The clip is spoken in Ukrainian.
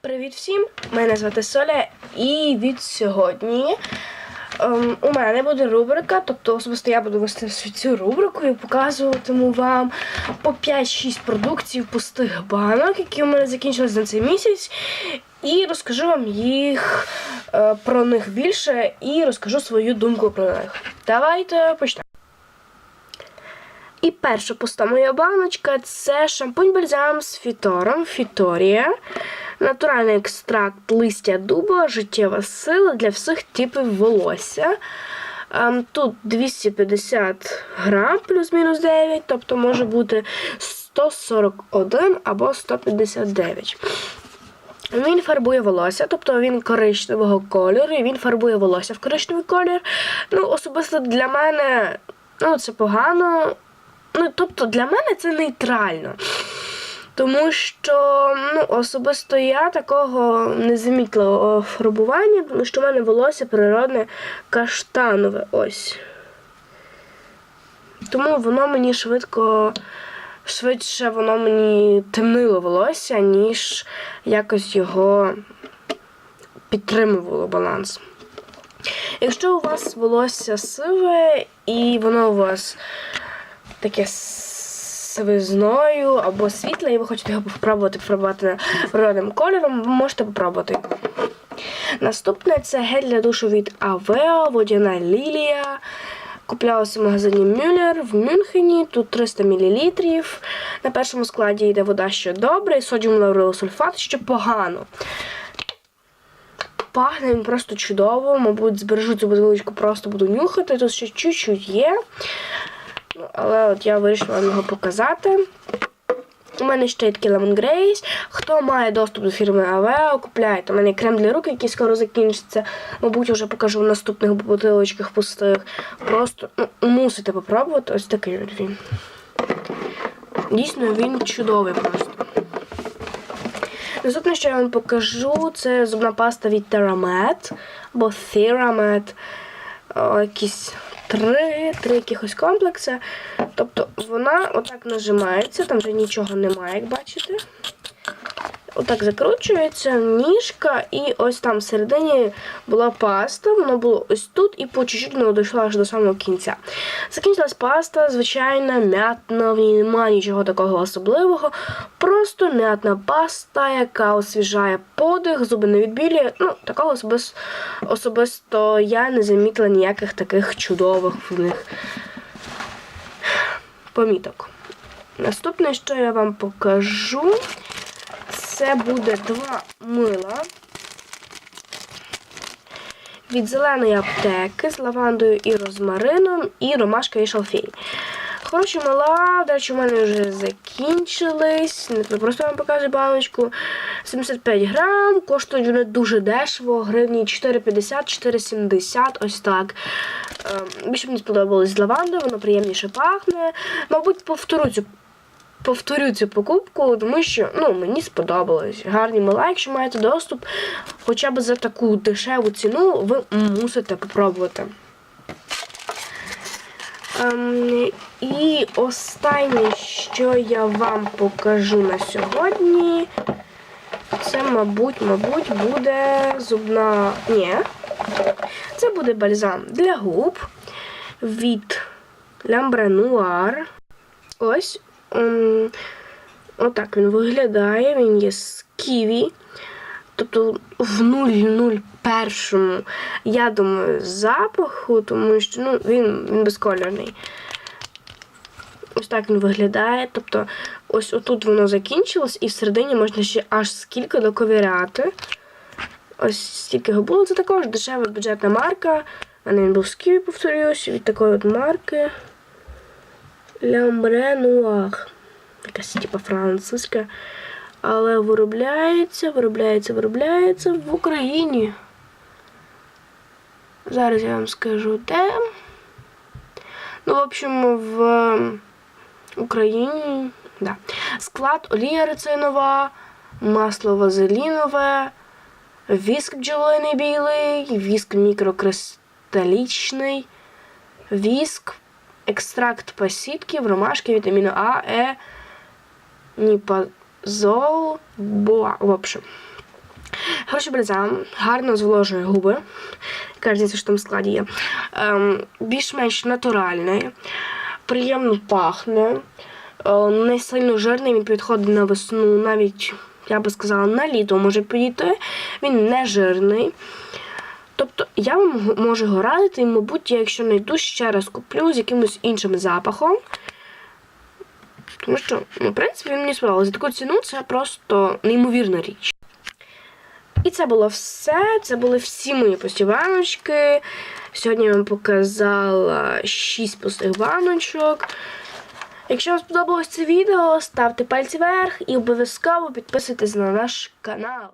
Привіт всім! Мене звати Соля, і від сьогодні ем, у мене буде рубрика, тобто особисто я буду вести цю рубрику і показуватиму вам по 5-6 продуктів пустих банок, які у мене закінчились на цей місяць. І розкажу вам їх е, про них більше і розкажу свою думку про них. Давайте почнемо. І перша пуста моя баночка це шампунь бальзам з фітором Фіторія. Натуральний екстракт листя дуба, життєва сила для всіх типів волосся. Ем, Тут 250 грам плюс-мінус 9, тобто може бути 141 або 159. Він фарбує волосся, тобто він коричневого кольору, і він фарбує волосся в коричневий колір. Ну, особисто для мене ну, це погано. Ну, тобто для мене це нейтрально. Тому що ну, особисто я такого не замітила фарбування, тому що в мене волосся природне каштанове. Ось. Тому воно мені швидко, швидше воно мені темнило волосся, ніж якось його підтримувало баланс. Якщо у вас волосся сиве і воно у вас таке сивизною або світле, і ви хочете його попробувати фарбувати природним кольором, ви можете попробувати. Наступне це гель для душу від Aveo, водяна лілія. Куплялася в магазині Мюллер в Мюнхені. Тут 300 мл. На першому складі йде вода, що добре, і содіум лаурилосульфат, що погано. Пахне він просто чудово, мабуть, збережу цю бутилочку, просто буду нюхати. Тут ще чуть-чуть є. Ну, але от я вирішила вам його показати. У мене ще є такий Lemon Grace. Хто має доступ до фірми Aveo, купляйте. У мене крем для рук, який скоро закінчиться. Мабуть, вже покажу в наступних бутилочках пустих. Просто ну, мусите попробувати. Ось такий от він. Дійсно, він чудовий просто. Наступне, що я вам покажу, це зубна паста від TerraMed або TheraMed. О, якісь три, три якихось комплекси. Тобто вона отак нажимається, там вже нічого немає, як бачите. Отак закручується ніжка, і ось там всередині була паста, воно було ось тут, і по чуть-чуть воно дійшло аж до самого кінця. Закінчилась паста, звичайна, м'ятна, в ній немає нічого такого особливого. Просто м'ятна паста, яка освіжає подих, зуби не відбілює. Ну, такого особисто, особисто я не замітила ніяких таких чудових в них поміток. Наступне, що я вам покажу, це буде два мила від зеленої аптеки з лавандою і розмарином, і ромашка і шалфей. Хороші мила, до речі, у мене вже закінчились. Не просто вам покажу баночку. 75 грам, коштують вони дуже дешево, гривні 4,50-4,70, ось так. Ем, Більше мені сподобалось з лавандою, воно приємніше пахне. Мабуть, повторю цю повторю цю покупку, тому що ну, мені сподобалось. Гарні мила, якщо маєте доступ, хоча б за таку дешеву ціну, ви мусите попробувати. Ем, і останнє, що я вам покажу на сьогодні, це, мабуть, мабуть, буде зубна. Ні. Це буде бальзам для губ від Lambre Noir. Ось. Ем, отак він виглядає. Він є з ківі. Тобто в 001 я думаю, запаху, тому що ну, він, він безкольорний. Ось так він виглядає. Тобто, ось отут воно закінчилось, і всередині можна ще аж скільки доковіряти. Ось стільки його було. Це також дешева бюджетна марка. А не він був з Києві, повторюсь, від такої от марки. Lambre Noir. Якась типу французька. Але виробляється, виробляється, виробляється в Україні. Зараз я вам скажу де. Ну, в общем, в Україні. Да. Склад олія рецинова, масло вазелінове, віск бджолиний білий, віск мікрокристалічний, віск, екстракт пасітків, ромашки, вітаміну А, Е, ніпазол, боа. В общем. Хороший бальзам, гарно зволожує губи. Кажеться, що там в складі є. Ем, більш-менш натуральний, приємно пахне, е, не сильно жирний, він підходить на весну, навіть, я би сказала, на літо може підійти. Він не жирний. Тобто я вам можу його радити, і, мабуть, я якщо знайду, ще раз куплю з якимось іншим запахом. Тому що, ну, в принципі, він мені сподобався. За таку ціну це просто неймовірна річ. І це було все. Це були всі мої пусті баночки. Сьогодні я вам показала 6 пустих баночок. Якщо вам сподобалось це відео, ставте пальці вверх і обов'язково підписуйтесь на наш канал.